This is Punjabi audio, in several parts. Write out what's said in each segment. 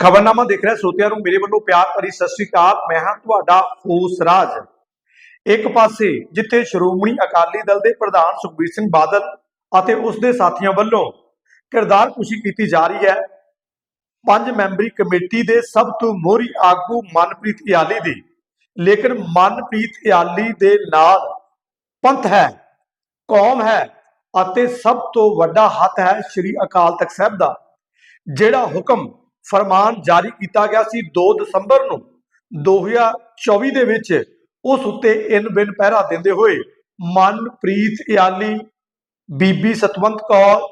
ਖਬਰਨਾਮਾ ਦੇਖ ਰਿਹਾ ਸੋਤਿਆਂ ਨੂੰ, ਮੇਰੇ ਵੱਲੋਂ ਪਿਆਰ ਭਰੀ ਸਤਿ ਸ੍ਰੀ ਅਕਾਲ। ਮੈਂ ਹਾਂ ਤੁਹਾਡਾ ਹੋਸ ਰਾਜ। ਇੱਕ ਪਾਸੇ ਜਿੱਥੇ ਸ਼੍ਰੋਮਣੀ ਅਕਾਲੀ ਦਲ ਦੇ ਪ੍ਰਧਾਨ ਸੁਖਬੀਰ ਸਿੰਘ ਬਾਦਲ ਅਤੇ ਉਸ ਦੇ ਸਾਥੀਆਂ ਵੱਲੋਂ ਕਿਰਦਾਰ ਕੁਸ਼ੀ ਕੀਤੀ ਜਾ ਰਹੀ ਹੈ, ਪੰਜ ਮੈਂਬਰੀ ਕਮੇਟੀ ਦੇ ਸਭ ਤੋਂ ਮੋਹਰੀ ਆਗੂ ਮਨਪ੍ਰੀਤ ਇਆਲੀ ਦੀ। ਲੇਕਿਨ ਮਨਪ੍ਰੀਤ ਇਆਲੀ ਦੇ ਨਾਲ ਪੰਥ ਹੈ, ਕੌਮ ਹੈ ਅਤੇ ਸਭ ਤੋਂ ਵੱਡਾ ਹੱਥ ਹੈ ਸ੍ਰੀ ਅਕਾਲ ਤਖਤ ਸਾਹਿਬ ਦਾ, ਜਿਹੜਾ ਹੁਕਮ ਫਰਮਾਨ ਜਾਰੀ ਕੀਤਾ ਗਿਆ ਸੀ 2 ਦਸੰਬਰ ਨੂੰ। 2024 ਦੇ ਵਿੱਚ ਉਸ ਉੱਤੇ ਇਨ ਬਿਨ ਪਹਿਰਾ ਦਿੰਦੇ ਹੋਏ ਮਨਪ੍ਰੀਤ ਇਆਲੀ, ਬੀਬੀ ਸਤਵੰਤ ਕੌਰ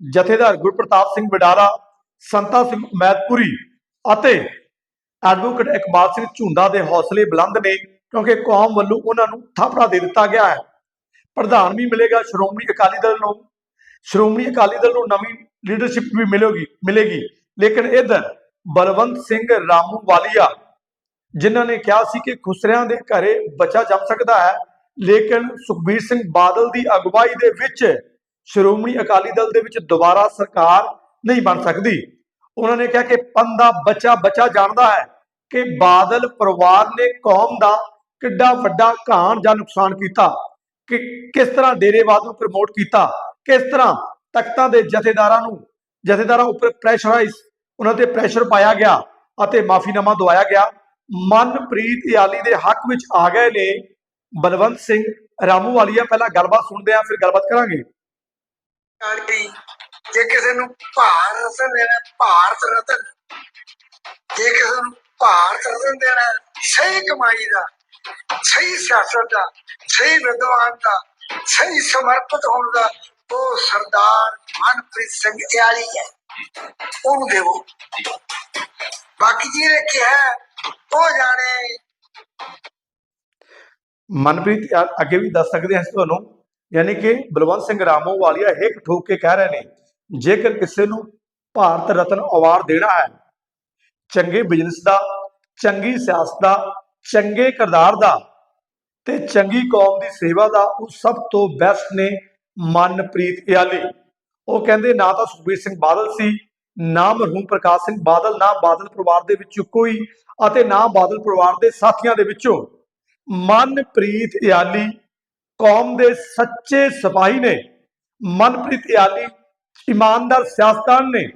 ਜਥੇਦਾਰ ਗੁਰਪ੍ਰਤਾਪ ਸਿੰਘ ਬਡਾਰਾ ਸੰਤਾ ਸਿੰਘ ਮੈਦਪੁਰੀ ਅਤੇ ਐਡਵੋਕੇਟ ਇਕਬਾਲ ਸਿੰਘ ਝੁੰਦਾ ਦੇ ਹੌਸਲੇ ਬੁਲੰਦ ਨੇ ਕਿਉਂਕਿ ਕੌਮ ਵੱਲੋਂ ਉਹਨਾਂ ਨੂੰ ਥਾਪੜਾ ਦੇ ਦਿੱਤਾ ਗਿਆ ਹੈ। ਪ੍ਰਧਾਨ ਵੀ ਮਿਲੇਗਾ ਸ਼੍ਰੋਮਣੀ ਅਕਾਲੀ ਦਲ ਨੂੰ। ਸ਼੍ਰੋਮਣੀ ਅਕਾਲੀ ਦਲ ਨੂੰ ਨਵੀਂ ਲੀਡਰਸ਼ਿਪ ਵੀ ਮਿਲੇਗੀ ਮਿਲੇਗੀ। ਲੇਕਿਨ ਇਧਰ ਬਲਵੰਤ ਸਿੰਘ ਰਾਮੂ ਵਾਲੀਆ, ਜਿਨ੍ਹਾਂ ਨੇ ਕਿਹਾ ਸੀ ਕਿ ਖੁਸਰਿਆਂ ਦੇ ਘਰੇ ਬੱਚਾ ਜੰਮ ਸਕਦਾ ਹੈ, ਲੇਕਿਨ ਸੁਖਬੀਰ ਸਿੰਘ ਬਾਦਲ ਦੀ ਅਗਵਾਈ ਦੇ ਵਿੱਚ ਸ਼੍ਰੋਮਣੀ ਅਕਾਲੀ ਦਲ ਦੇ ਵਿੱਚ ਦੁਬਾਰਾ ਸਰਕਾਰ ਨਹੀਂ ਬਣ ਸਕਦੀ। ਉਹਨਾਂ ਨੇ ਕਿਹਾ ਕਿ ਪੰਦਾ ਬੱਚਾ ਬੱਚਾ ਜਾਣਦਾ ਹੈ ਕਿ ਬਾਦਲ ਪਰਿਵਾਰ ਨੇ ਕੌਮ ਦਾ ਕਿੱਡਾ ਵੱਡਾ ਘਾਣ ਜਾਂ ਨੁਕਸਾਨ ਕੀਤਾ, ਕਿ ਕਿਸ ਤਰ੍ਹਾਂ ਡੇਰੇਵਾਦ ਨੂੰ ਪ੍ਰਮੋਟ ਕੀਤਾ, ਕਿਸ ਤਰ੍ਹਾਂ ਤਖਤਾਂ ਦੇ ਜਥੇਦਾਰਾਂ ਨੂੰ, ਜਥੇਦਾਰਾਂ ਉੱਪਰ ਪ੍ਰੈਸ਼ਰਾਈਜ਼ ਉਹਨਾਂ ਤੇ ਪ੍ਰੈਸ਼ਰ ਪਾਇਆ ਗਿਆ ਅਤੇ ਮਾਫੀਨਾਮਾ ਦਵਾਇਆ ਗਿਆ। ਮਨਪ੍ਰੀਤ ਇਆਲੀ ਦੇ ਹੱਕ ਵਿੱਚ ਆ ਗਏ ਨੇ ਬਲਵੰਤ ਸਿੰਘ ਰਾਮੂ ਵਾਲੀਆ। ਪਹਿਲਾਂ ਗੱਲਬਾਤ ਸੁਣਦੇ ਆ ਫਿਰ ਗੱਲਬਾਤ ਕਰਾਂਗੇ। ਜੇ ਕਿਸੇ ਨੂੰ ਭਾਰਤ ਰਤਨ ਦੇਣਾ, ਭਾਰਤ ਰਤਨ। ਜੇ ਕਿਸੇ ਨੂੰ ਭਾਰਤ ਰਤਨ ਦੇਣਾ, ਸਹੀ ਕਮਾਈ ਦਾ, ਸਹੀ ਸਿਆਸਤ ਦਾ, ਸਹੀ ਵਿਦਵਾਨ ਦਾ, ਸਹੀ ਸਮਰਪਿਤ ਹੋਣ ਦਾ ਉਹ ਸਰਦਾਰ ਮਨਪ੍ਰੀਤ ਸਿੰਘ ਇਆਲੀ ਹੈ। ਉਹਨੂੰ ਦੇਵੋ। ਬਾਕੀ ਜਿਹਨੇ ਕਿਹਾ ਉਹ ਜਾਣੇ। ਮਨਪ੍ਰੀਤ ਅੱਗੇ ਵੀ ਦੱਸ ਸਕਦੇ ਹਾਂ ਤੁਹਾਨੂੰ, ਯਾਨੀ ਕਿ ਬਲਵੰਤ ਸਿੰਘ ਰਾਮੂ ਵਾਲੀਆ ਹਿੱਕ ਠੋਕ ਕੇ ਕਹਿ ਰਹੇ ਨੇ, ਜੇਕਰ ਕਿਸੇ ਨੂੰ ਭਾਰਤ ਰਤਨ ਅਵਾਰਡ ਦੇਣਾ ਹੈ, ਚੰਗੇ ਬਿਜ਼ਨਸ ਦਾ, ਚੰਗੀ ਸਿਆਸਤ ਦਾ, ਚੰਗੇ ਕਿਰਦਾਰ ਦਾ ਤੇ ਚੰਗੀ ਕੌਮ ਦੀ ਸੇਵਾ ਦਾ, ਉਹ ਸਭ ਤੋਂ ਬੈਸਟ ਨੇ ਮਨਪ੍ਰੀਤ ਇਆਲੀ। ਉਹ ਕਹਿੰਦੇ, ਨਾ ਤਾਂ ਸੁਖਬੀਰ ਸਿੰਘ ਬਾਦਲ ਸੀ, ਨਾ ਮਰਹੂਮ ਪ੍ਰਕਾਸ਼ ਸਿੰਘ ਬਾਦਲ, ਨਾ ਬਾਦਲ ਪਰਿਵਾਰ ਦੇ ਵਿੱਚੋਂ ਕੋਈ ਅਤੇ ਨਾ ਬਾਦਲ ਪਰਿਵਾਰ ਦੇ ਸਾਥੀਆਂ ਦੇ ਵਿੱਚੋਂ। ਮਨਪ੍ਰੀਤ ਇਆਲੀ ਕੌਮ ਦੇ ਸੱਚੇ ਸਿਪਾਹੀ ਨੇ। ਮਨਪ੍ਰੀਤ ਇਆਲੀ ਇਮਾਨਦਾਰ ਸਿਆਸਤਦਾਨ ਨੇ।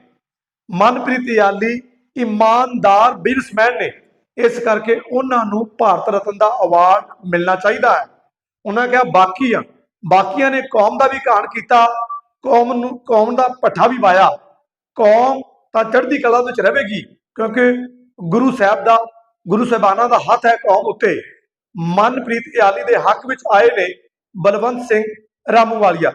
ਮਨਪ੍ਰੀਤ ਇਆਲੀ ਇਮਾਨਦਾਰ ਬਿਜ਼ਨਸਮੈਨ ਨੇ। ਇਸ ਕਰਕੇ ਉਹਨਾਂ ਨੂੰ ਭਾਰਤ ਰਤਨ ਦਾ ਅਵਾਰਡ ਮਿਲਣਾ ਚਾਹੀਦਾ ਹੈ। ਉਹਨਾਂ ਕਿਹਾ, ਬਾਕੀ ਆ ਬਾਕੀਆਂ ਨੇ ਕੌਮ ਦਾ ਵੀ ਕਹਾਣ ਕੀਤਾ, ਕੌਮ ਨੂੰ, ਕੌਮ ਦਾ ਪੱਠਾ ਵੀ ਵਾਇਆ। ਕੌਮ ਤਾਂ ਚੜ੍ਹਦੀ ਕਲਾ ਵਿੱਚ ਰਹੇਗੀ, ਕਿਉਂਕਿ ਗੁਰੂ ਸਾਹਿਬ ਦਾ, ਗੁਰੂ ਸਾਹਿਬਾਨਾਂ ਦਾ ਹੱਥ ਹੈ ਕੌਮ ਉੱਤੇ। ਮਨਪ੍ਰੀਤ ਇਆਲੀ ਦੇ ਹੱਕ ਵਿੱਚ ਆਏ ਨੇ ਬਲਵੰਤ ਸਿੰਘ ਰਾਮੂਵਾਲੀਆ।